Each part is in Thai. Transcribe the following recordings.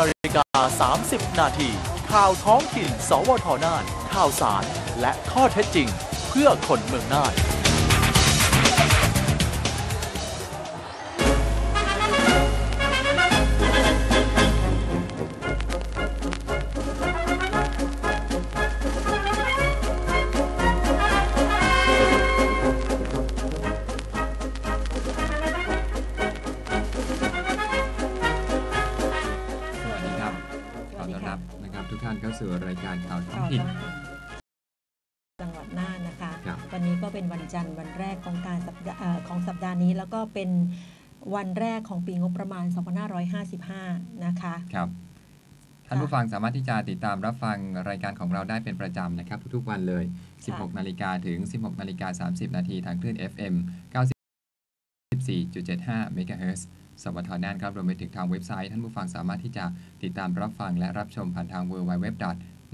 นาฬิกา 30 นาที ข่าวท้องถิ่น สวทน่าน ข่าวสาร และข้อเท็จจริง เพื่อคนเมืองน่าน สู่รายการข่าวท้องถิ่นจังหวัดน่านนะคะ วันนี้ก็เป็นวันจันทร์วันแรกของการของสัปดาห์นี้แล้วก็เป็นวันแรกของปีงบประมาณ 2555 นะคะครับท่านผู้ฟังสามารถที่จะติดตามรับฟังรายการของเราได้เป็นประจำนะครับ ทุกๆวันเลย 16 นาฬิกาถึง 16 นาฬิกา 30 นาทีทางคลื่น FM 90 14.75 MHz สมทน่านครับรวมไปถึงทางเว็บไซต์ ท่านผู้ฟังสามารถที่จะติดตามรับฟังและรับชมผ่านทาง www.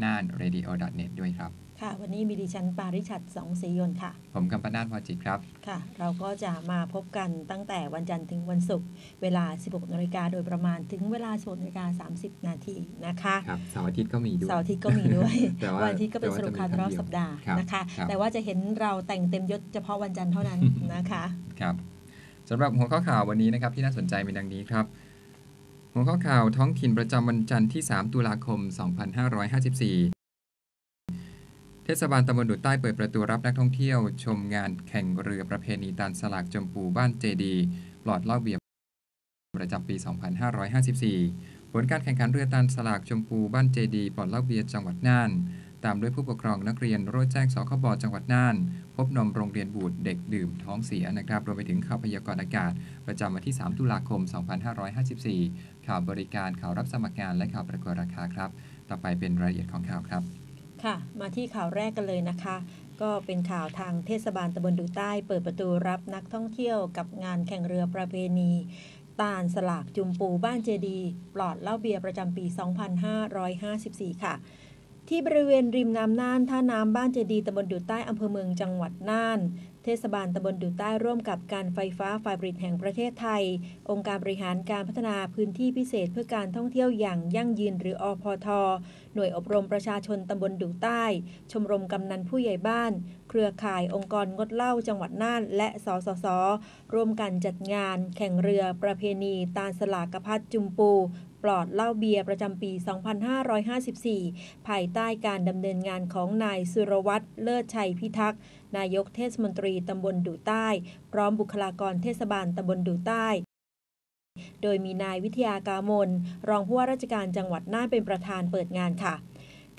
น่าน radio net ด้วยครับ ค่ะ วันนี้มีดิฉันปาริชัดสองศรียนค่ะ ผมกำปนาทพอจิตครับ ค่ะ เราก็จะมาพบกันตั้งแต่วันจันทร์ถึงวันศุกร์เวลา 16นาฬิกาโดยประมาณถึงเวลา 16นาฬิกา30 นาทีนะคะครับเสาร์อาทิตย์ก็มีด้วยเสาร์อาทิตย์ก็มีด้วยวันอาทิตย์ก็เป็นสรุปข่าวรอบสัปดาห์นะคะ แต่ว่าจะเห็นเราแต่งเต็มยศเฉพาะวันจันทร์เท่านั้นนะคะ ครับ สำหรับหัวข้อข่าววันนี้นะครับที่น่าสนใจมีดังนี้ครับ หัวข้อข่าวท้องถิ่นประจำวันจันทร์ที่ 3 ตุลาคม 2554 เทศบาลตำบลดุดใต้เปิดประตูรับนักท่องเที่ยว ชมงานแข่งเรือประเพณีตาลสลากจมปูบ้านเจดีปลอดเล่าเบียร์ประจำปี 2554 ผลการแข่งขันเรือตาลสลากจมปูบ้านเจดีปลอดเล่าเบียร์จังหวัดน่าน ตามด้วยผู้ปกครองนักเรียนโรดแจ้งสคบจังหวัดน่าน พบนมโรงเรียนบูดเด็กดื่มท้องเสียนะครับรวมไปถึงข่าวพยากรณ์อากาศ ประจำวันที่ 3 ตุลาคม 2554 ข่าวบริการข่าวรับสมัครงานและข่าวประกวดราคาครับ ต่อไปเป็นรายละเอียดของข่าวครับ ค่ะ มาที่ข่าวแรกกันเลยนะคะ ก็เป็นข่าวทางเทศบาลตำบลดูใต้ เปิดประตูรับนักท่องเที่ยวกับงานแข่งเรือประเพณีตาลสลากจุมปูบ้านเจดี ปลอดเหล้าเบียร์ประจำปี 2554 ค่ะ ที่บริเวณริมน้ำน่านท่าน้ำบ้านเจดีตำบลดูใต้อำเภอเมืองจังหวัดน่าน เทศบาลตำบลดูใต้ร่วมกับการไฟฟ้าฝ่ายผลิตแห่งประเทศไทย องค์การบริหารการพัฒนาพื้นที่พิเศษเพื่อการท่องเที่ยวอย่างยั่งยืนหรืออพท หน่วยอบรมประชาชนตำบลดูใต้ ชมรมกำนันผู้ใหญ่บ้าน เครือข่ายองค์กรงดเหล้าจังหวัดน่าน และสสสร่วมกันจัดงาน แข่งเรือประเพณี ตาลสลากกระพัดจุมปู ปลอดเหล้าเบียร์ประจำปี 2554 ภายใต้การดำเนินงานของนายสุรวัตรเลิศชัยพิทักษ์นายกเทศมนตรีตำบลดูใต้ พร้อมบุคลากรเทศบาลตำบลดูใต้โดยมีนายวิทยากามลรองผู้ว่าราชการจังหวัดน่านเป็นประธานเปิดงานค่ะ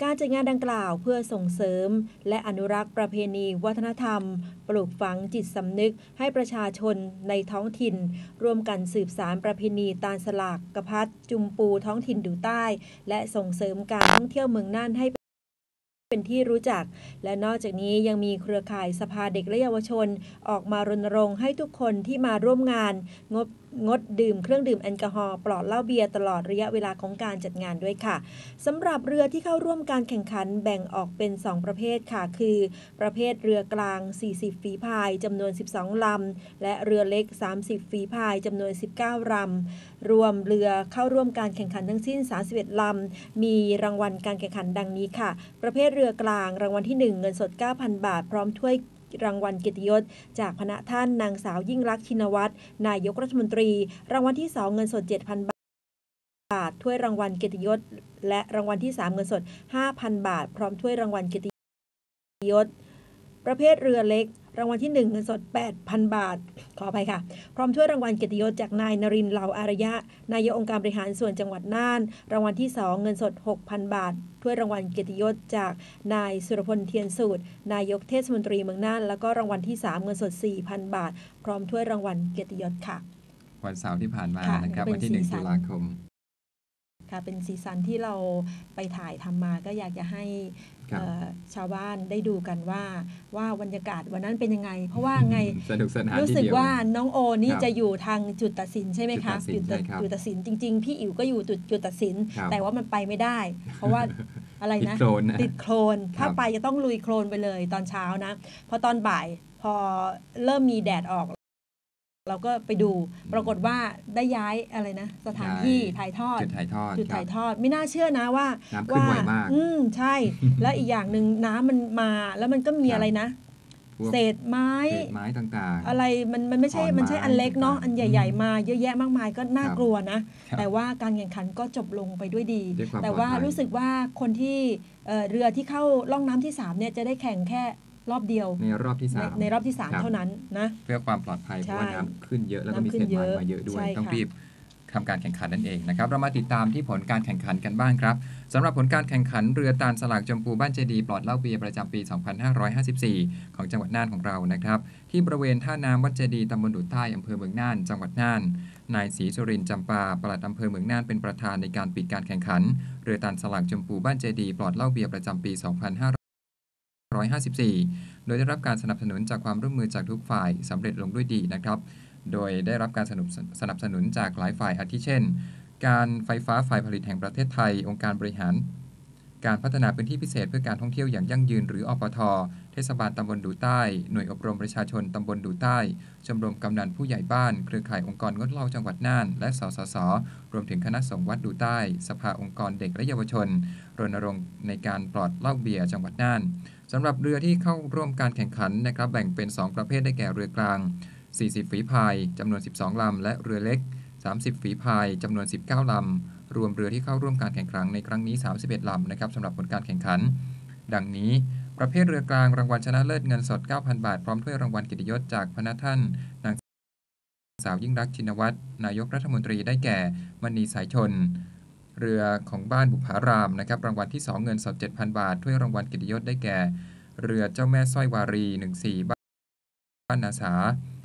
การจัดงานดังกล่าวเพื่อส่งเสริม และอนุรักษ์ประเพณีวัฒนธรรม ปลูกฝังจิตสำนึกให้ประชาชนในท้องถิ่น ร่วมกันสืบสารประเพณีตาลสลากกระพัดจุมปูท้องถิ่นดูใต้ และส่งเสริมการท่องเที่ยวเมืองน่านให้เป็นที่รู้จัก และนอกจากนี้ยังมีเครือข่ายสภาเด็กและเยาวชน ออกมารณรงค์ให้ทุกคนที่มาร่วมงาน งด งดดื่มเครื่องดื่มแอลกอฮอล์ปลอดเหล้าเบียร์ตลอดระยะเวลาของการจัดงานด้วยค่ะสำหรับเรือที่เข้าร่วมการแข่งขันแบ่งออกเป็น 2 ประเภทค่ะ คือ ประเภทเรือกลาง 40 ฝีพายจำนวน 12ลำและเรือเล็ก 30 ฝีพายจำนวน 19ลำรวมเรือเข้าร่วมการแข่งขันทั้งสิ้น 31 ลำ มีรางวัลการแข่งขันดังนี้ค่ะ ประเภทเรือกลางรางวัลที่ 1 เงินสด 9,000 บาท พร้อมถ้วย รางวัลเกียรติยศ จากพระท่านนางสาวยิ่งรักชินวัตรนายกรัฐมนตรี รางวัลที่ 2 เงินสด 7,000 บาท ถ้วยรางวัลเกียรติยศ และรางวัลที่ 3 เงินสด 5,000 บาท พร้อมถ้วยรางวัลเกียรติยศ ประเภทเรือเล็ก รางวัลที่ 1 เงินสด 8,000 บาท ขออภัยค่ะ พร้อมถ้วยรางวัลเกียรติยศจากนายนรินทร์เหลาอารยะ นายกองค์การบริหารส่วนจังหวัดน่าน รางวัลที่ 2 เงินสด 6,000 บาท ถ้วยรางวัลเกียรติยศจากนายสุรพลเทียนสูตร นายกเทศมนตรีเมืองน่าน แล้วก็รางวัลที่ 3 เงินสด 4,000 บาท พร้อมถ้วยรางวัลเกียรติยศค่ะ วันเสาร์ที่ผ่านมาค่ะนะครับเป็นวันที่สี1สันตุลาคม ค่ะเป็นซีซันที่เราไปถ่ายทำมา ก็อยากจะให้ครับเอ่อชาวบ้านได้ดูกันว่าว่าบรรยากาศวันนั้นเป็นยังไง เพราะว่าไงสนุกสนานรู้ทีสึกเดียวว่าน้องโอนี่ครับจะอยู่ทางจุดตัดสินใช่ไหมคะจุดตัดสินใช่ครับจุดตัดสินจริง ๆ พี่อิ๋วก็อยู่จุดจุดตัดสินครับแต่ว่ามันไปไม่ได้ เพราะว่าอะไรติดนะโคลนนะติดโคลนถ้าครับไปจะต้องลุยโคลนไปเลยตอนเช้านะพอตอนบ่ายพอเริ่มมีแดดออก เราก็ไปดูปรากฏว่าได้ย้ายอะไรนะ สถานที่ถ่ายทอดจุดถ่ายทอดจุดครับถ่ายทอด ไม่น่าเชื่อนะว่าน้ำขึ้นว่าไวมาก อืมใช่ แล้วอีกอย่างหนึ่งน้ำมันมาแล้วมันก็มีครับอะไรนะพวกเศษไม้เศษไม้ต่างๆ อะไรมันมันไม่ใช่ขอนไม้มันใช่อันเล็กเนาะต่างๆอันใหญ่ ๆ มาเยอะแยะมากมายก็น่าครับกลัวนะครับแต่ว่าการแข่งขันก็จบลงไปด้วยดีด้วยความแต่ว่าปลอดภัยรู้สึกว่าคนที่เอ่อเรือที่เข้าล่องน้ำที่3เนี่ยจะได้แข่งแค่ รอบเดียว ในรอบที่ในสาม ในรอบที่ครับ3เท่านั้นนะ เพื่อความปลอดภัยเพใช่ราะว่าน้ำขึ้นเยอะแล้วก็มีน้ำขึ้เศนษไม้เยอะมาเยอะด้วย ใช่ต้องค่ะรีบทำการแข่งขันนั่นเองนะครับ เรามาติดตามที่ผลการแข่งขันกันบ้างครับสำหรับผลการแข่งขันเรือตาลสลากจมพูบ้านเจดีย์ปลอดเหล้าเบียร์ประจำปี 2554 ของจังหวัดน่านของเรานะครับ ที่บริเวณท่าน้ำวัดเจดีย์ตำบลดุใต้อำเภอเมืองน่าน จังหวัดน่าน นายศรีสุรินทร์จำปาปลัดอำเภอเมืองน่านเป็นประธานในการปิดการแข่งขัน เรือตาลสลากจมพูบ้านเจดีย์ปลอดเหล้าเบียร์ประจำปี 2554 โดยได้รับการสนับสนุนจากความร่วมมือจากทุกฝ่ายสำเร็จลงด้วยดีนะครับ โดยได้รับการสนับสนับสนุนจากหลายฝ่ายอาทิเช่น การไฟฟ้าฝ่ายผลิตแห่งประเทศไทย องค์การบริหาร การพัฒนาพื้นที่พิเศษเพื่อการท่องเที่ยวอย่างยั่งยืนหรืออปท เทศบาลตำบลดูใต้ หน่วยอบรมประชาชนตำบลดูใต้ ชมรมกำนันผู้ใหญ่บ้าน เครือข่ายองค์กรงดเหล้าจังหวัดน่าน และสสส รวมถึงคณะสงฆ์วัดดูใต้ สภาองค์กรเด็กและเยาวชน รณรงค์ในการปลอดเหล้าเบียร์จังหวัดน่านสำหรับเรือที่เข้าร่วมการแข่งขันนะครับแบ่งเป็น 2 ประเภทได้แก่เรือกลาง 40 ฝีพายจำนวน 12 ลำ และเรือเล็ก 30 ฝีพายจำนวน 19 ลำ รวมเรือที่เข้าร่วมการแข่งขันในครั้งนี้ 31 ลำนะครับสำหรับผลการแข่งขัน ดังนี้ ประเภทเรือกลางรางวัลชนะเลิศเงินสด 9,000 บาท พร้อมถ้วยรางวัลเกิตยศจากพระท่านนางสาวยิ่งรักชินวัตรนายกรัฐมนตรีได้แก่มณีสายชน เรือของบ้านบุพารามนะครับรางวัลที่ 2 เงินสด 7,000 บาทถ้วยรางวัลเกิตยศได้แก่ เรือเจ้าแม่สร้อยวารี 14 บ้านนาสา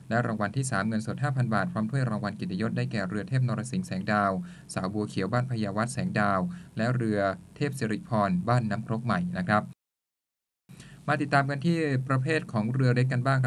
และรางวัลที่ 3 เงินสด 5,000 บาท พร้อมถ้วยรางวัลกิตยศได้แก่เรือเทพนรสิงห์แสงดาว สาวบัวเขียวบ้านพยาวัฒแสงดาว และเรือเทพสิริพรบ้านน้ำครกใหม่นะครับ มาติดตามกันที่ประเภทของเรือเล็กกันบ้างครับ